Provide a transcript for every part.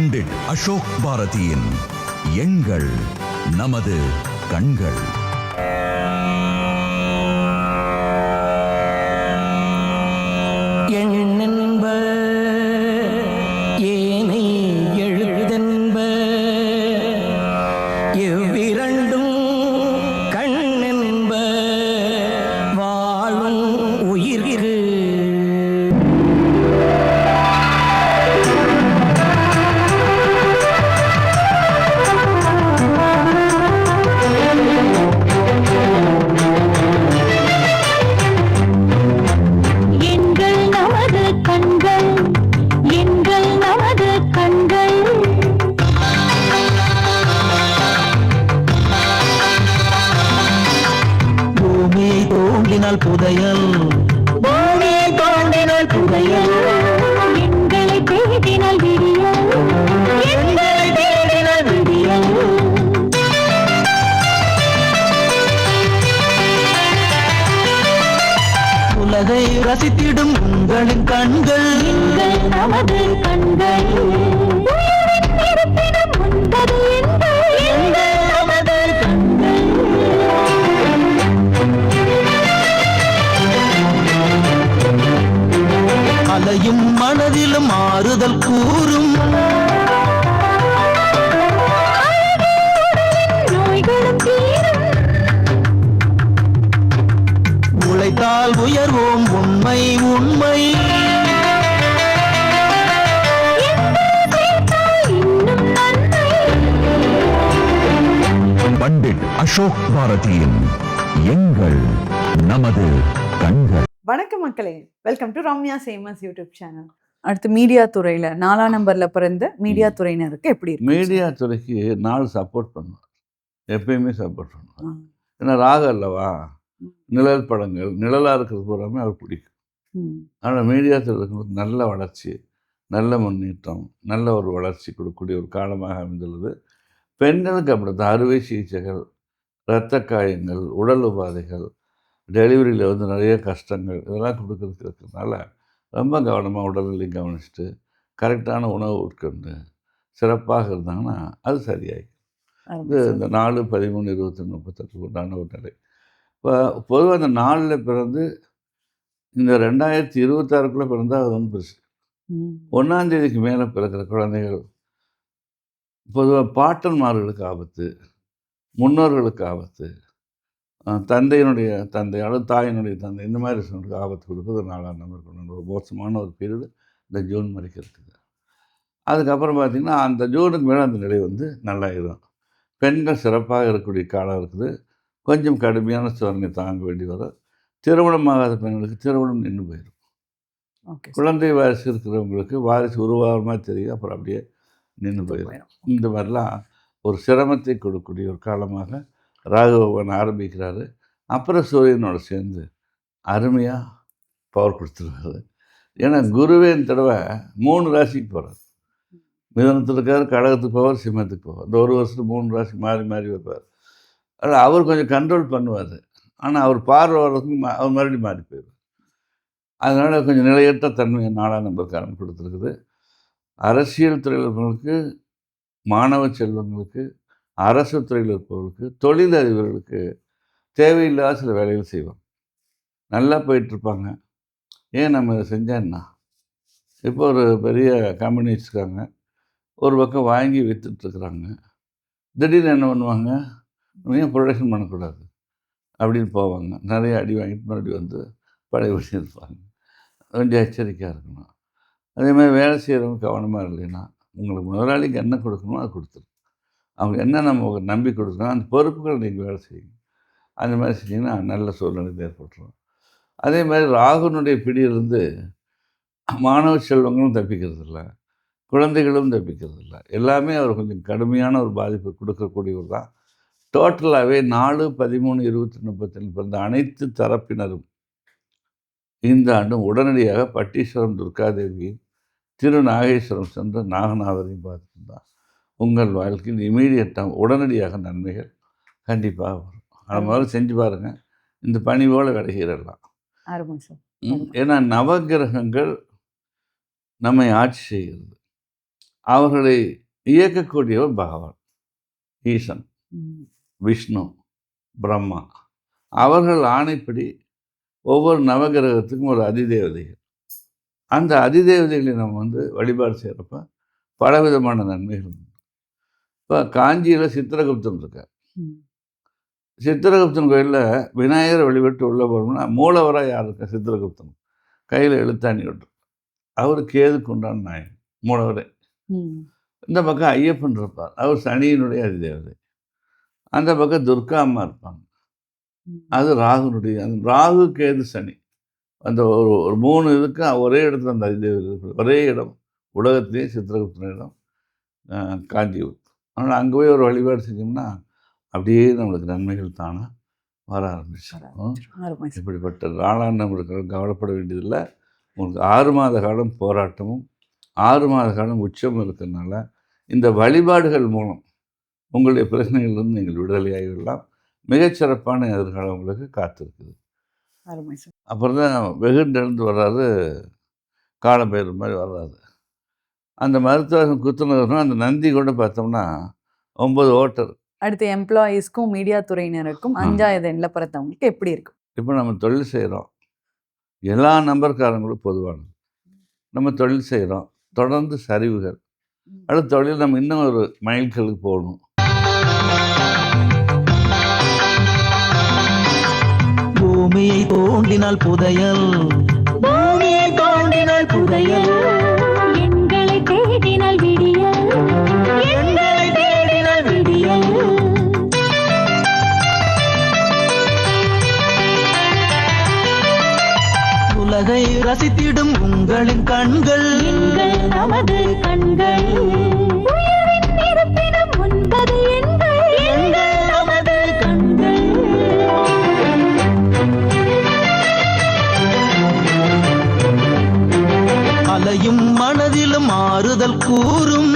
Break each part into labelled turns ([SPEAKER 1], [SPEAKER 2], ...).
[SPEAKER 1] பண்டிட் அசோக் பாரதியின் எண்கள் நமது கண்கள்.
[SPEAKER 2] கண்கள். நமது கண்கள்.
[SPEAKER 3] அலையும் மனதிலும் ஆறுதல் கூறும். உழைத்தால் உயர்வோம் உண்மை உண்மை.
[SPEAKER 1] அசோக் பாரதியின் எண்கள் நமது கண்கள்.
[SPEAKER 4] வணக்கம் மக்களே. வெல்கம் டு ரம்யா சேமஸ் யூடியூப் சேனல்
[SPEAKER 5] அடுத்து மீடியா துறையில நாலாம் நம்பர்ல பிறந்த மீடியா துறையினருக்கு எப்படி இருக்கு?
[SPEAKER 6] மீடியா துறைக்கு நாள் சப்போர்ட் பண்ணுவார் எப்பயுமே சப்போர்ட் பண்ணுவார். ஏன்னா ராக அல்லவா. நிழல் படங்கள் நிழலாக இருக்கிறது பூராமே அவர் பிடிக்கும்.
[SPEAKER 5] ம்.
[SPEAKER 6] ஆனால் மீடியா துறைக்கு நல்ல வளர்ச்சி நல்ல முன்னேற்றம் நல்ல ஒரு வளர்ச்சி கொடுக்கக்கூடிய ஒரு காலமாக அமைந்துள்ளது. பெண்களுக்கு அப்படித்தான். அறுவை சிகிச்சைகள் இரத்த காயங்கள் உடல் உபாதைகள் டெலிவரியில் வந்து நிறைய கஷ்டங்கள் இதெல்லாம் கொடுக்கறதுக்கு இருக்கிறதுனால ரொம்ப கவனமாக உடல்நிலையும் கவனிச்சுட்டு கரெக்டான உணவு உட்கொண்டு சிறப்பாக இருந்தாங்கன்னா அது சரியாயிடும் இது. இந்த நாலு பதிமூணு இருபத்தி முப்பத்தெட்டு உண்டான ஒரு நிலை இப்போ பொதுவாக அந்த நாலில் பிறந்து இந்த ரெண்டாயிரத்தி இருபத்தாறுக்குள்ளே பிறந்தால் அது வந்து பெருசு
[SPEAKER 5] ம்.
[SPEAKER 6] ஒன்றாம் தேதிக்கு மேலே பிறக்கிற குழந்தைகள் பொதுவாக பாட்டன்மார்களுக்கு ஆபத்து முன்னோர்களுக்கு ஆபத்து. தந்தையினுடைய தந்தை அல்லது தாயினுடைய தந்தை இந்த மாதிரி விஷயங்களுக்கு ஆபத்து கொடுக்குறது நாலாம் நம்பர் கொண்டு ஒரு மோசமான ஒரு பீரியடு இந்த ஜூன் வரைக்கும் இருக்குது அதுக்கப்புறம் பார்த்திங்கன்னா அந்த ஜூனுக்கு மேலே அந்த நிலை வந்து நல்லாயிடும் பெண்கள் சிறப்பாக இருக்கக்கூடிய காலம் இருக்குது. கொஞ்சம் கடுமையான சோதனை தாங்க வேண்டி வரும். திருமணமாகாத பெண்களுக்கு திருமணம் நின்று போயிடும். குழந்தை வாரிசு இருக்கிறவங்களுக்கு வாரிசு உருவாகிற மாதிரி தெரியும். அப்புறம் அப்படியே நின்று போயிடும். இந்த மாதிரிலாம் ஒரு சிரமத்தை கொடுக்கக்கூடிய ஒரு காலமாக ராகவன் ஆரம்பிக்கிறார். ஆரம்பிக்கிறாரு அப்புறம் சூரியனோட சேர்ந்து அருமையாக பவர் கொடுத்துருவாரு ஏன்னா குருவே இந்த தடவை மூணு ராசிக்கு போகிறார் மிதனத்தில் இருக்கார் கடகத்துக்கு போவார் சிம்மத்துக்கு போவார். இந்த ஒரு வருஷத்துக்கு மூணு ராசி மாறி மாறி வைப்பார் ஆனால் அவர் கொஞ்சம் கண்ட்ரோல் பண்ணுவார். ஆனால் அவர் பார்வை வர்றதுக்கு மா- அவர் மறுபடியும் மாறி போயிடுவார். அதனால் கொஞ்சம் நிலையற்ற தன்மையை நாலாம் நம்பர்காரன் கொடுத்துருக்குது. அரசியல் துறையில் மாணவ செல்வங்களுக்கு அரசு துறையில் இருப்பவர்களுக்கு தொழிலதிபர்களுக்கு தேவையில்லாத சில வேலைகள் செய்வோம். நல்லா போயிட்டுருப்பாங்க. ஏன் நம்ம இதை செஞ்சேன்னா இப்போ ஒரு பெரிய கம்பெனி வச்சுருக்காங்க ஒரு பக்கம் வாங்கி விற்றுட்ருக்குறாங்க திடீர்னு என்ன பண்ணுவாங்க? ஏன் ப்ரொடக்ஷன் பண்ணக்கூடாது? அப்படின்னு போவாங்க. நிறைய அடி வாங்கிட்டு மறுபடியும் வந்து பழையபடி இருப்பாங்க கொஞ்சம் எச்சரிக்கையாக இருக்கணும். அதே மாதிரி வேலை செய்கிறவங்க கவனமாக இல்லைன்னா உங்களுக்கு முதலாளிக்கு என்ன கொடுக்கணுமோ அதை கொடுத்துரு. அவங்க என்ன நம்ம நம்பி கொடுக்கணும் அந்த பொறுப்புகளை நீங்கள் வேலை செய்யுங்க. அந்த மாதிரி செஞ்சிங்கன்னா நல்ல சூழ்நிலை ஏற்பட்டுரும். அதே மாதிரி ராகுனுடைய பிடியிலிருந்து மாணவ செல்வங்களும் தப்பிக்கிறது இல்லை குழந்தைகளும் தப்பிக்கிறது இல்லை எல்லாமே அவர் கொஞ்சம் கடுமையான ஒரு பாதிப்பை கொடுக்கக்கூடியவர் தான். டோட்டலாகவே நாலு பதிமூணு இருபத்தி முப்பத்தி பிறந்த அனைத்து தரப்பினரும் இந்த ஆண்டும் உடனடியாக பட்டீஸ்வரம் துர்காதேவி திரு நாகேஸ்வரம் சென்று நாகநாதரையும் பார்த்துட்டு தான் உங்கள் வாழ்க்கையில் இமீடியட்டாக உடனடியாக நன்மைகள் கண்டிப்பாக வரும். அதை முதல்ல செஞ்சு பாருங்கள் இந்த பணிவோடு விலகிடலாம்.
[SPEAKER 5] அருமை சார்.
[SPEAKER 6] ம், ஏன்னா நவகிரகங்கள் நம்மை ஆட்சி செய்கிறது. அவர்களை இயக்கக்கூடியவர் பகவான் ஈசன். விஷ்ணு பிரம்மா. அவர்கள் ஆணைப்படி ஒவ்வொரு நவகிரகத்துக்கும் ஒரு அதிதேவதைகள். அந்த அதிதேவதைகளை நம்ம வந்து வழிபாடு செய்கிறப்ப பலவிதமான நன்மைகள் உண்டு. இப்போ காஞ்சியில் சித்திரகுப்தன் இருக்கார். சித்திரகுப்தன் கோயிலில் விநாயகரை வழிபட்டு உள்ள போனோம்னா மூலவராக யார் இருக்கா? சித்திரகுப்தன். கையில் எழுத்தாணி விட்டு அவர் கேதுக்கு உண்டான நாயகன்? மூலவரே. இந்த பக்கம் ஐயப்பன் இருப்பார். அவர் சனியினுடைய அதிதேவதை. அந்த பக்கம் துர்கா அம்மா இருப்பாங்க. அது ராகுனுடைய ராகு கேது சனி? அந்த ஒரு ஒரு மூணு இதுக்கு ஒரே இடத்துல அந்த ஒரே இடம். உலகத்திலேயே சித்திரகுப்தன் இடம் காஞ்சிபுரம். அதனால் அங்கே போய் ஒரு வழிபாடு செஞ்சோம்னா அப்படியே நம்மளுக்கு நன்மைகள் தானாக வர ஆரம்பிச்சு.
[SPEAKER 5] அருமை சார்.
[SPEAKER 6] இப்படிப்பட்ட நாளாம் நம்ம இருக்கிற கவலைப்பட வேண்டியதில்லை. உங்களுக்கு ஆறு மாத காலம் போராட்டமும் ஆறு மாத காலம் உச்சமும் இருக்கிறதுனால இந்த வழிபாடுகள் மூலம் உங்களுடைய பிரச்சனைகளிலிருந்து நீங்கள் விடுதலையாகிவிடலாம் மிகச்சிறப்பான எதிர்காலம் உங்களுக்கு காத்திருக்குது.
[SPEAKER 5] அருமை சார்.
[SPEAKER 6] அப்புறம் தான் வெகுண்டெழுந்து வர்றாரு காலம்பெயர் மாதிரி வர்றாரு. அந்த மருத்துவம் குத்துனதுனா அந்த நந்தி கொண்டு பார்த்தோம்னா ஒன்பது ஓட்டர்.
[SPEAKER 5] அடுத்து எம்ப்ளாயீஸ்க்கும் மீடியா துறையினருக்கும். அஞ்சாவது எண்ணில் பிறந்தவங்களுக்கு எப்படி இருக்கும்?
[SPEAKER 6] இப்போ நம்ம தொழில் செய்கிறோம் எல்லா நம்பர்காரங்களும் பொதுவானது. நம்ம தொழில் செய்கிறோம் தொடர்ந்து சரிவுகள். அடுத்த தொழில் நம்ம இன்னும் ஒரு மைல்களுக்கு போகணும்.
[SPEAKER 3] பூமியை தோண்டினால் புதையல். பூமியை தோண்டினால் புதையல்.
[SPEAKER 2] எங்களை தேடினால் விடியல்.
[SPEAKER 3] எங்களை தேடினால் விடியல். உலகை ரசித்திடும் உங்களின் கண்கள்.
[SPEAKER 2] நமது கண்கள்.
[SPEAKER 3] மனதிலும் ஆறுதல் கூறும்.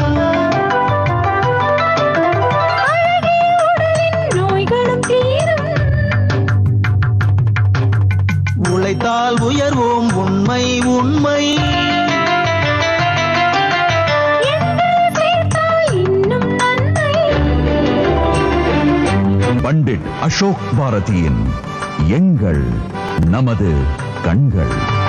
[SPEAKER 3] உழைத்தால் உயர்வோம் உண்மை உண்மை.
[SPEAKER 1] பண்டிட் அசோக் பாரதியின் எங்கள் நமது கண்கள்.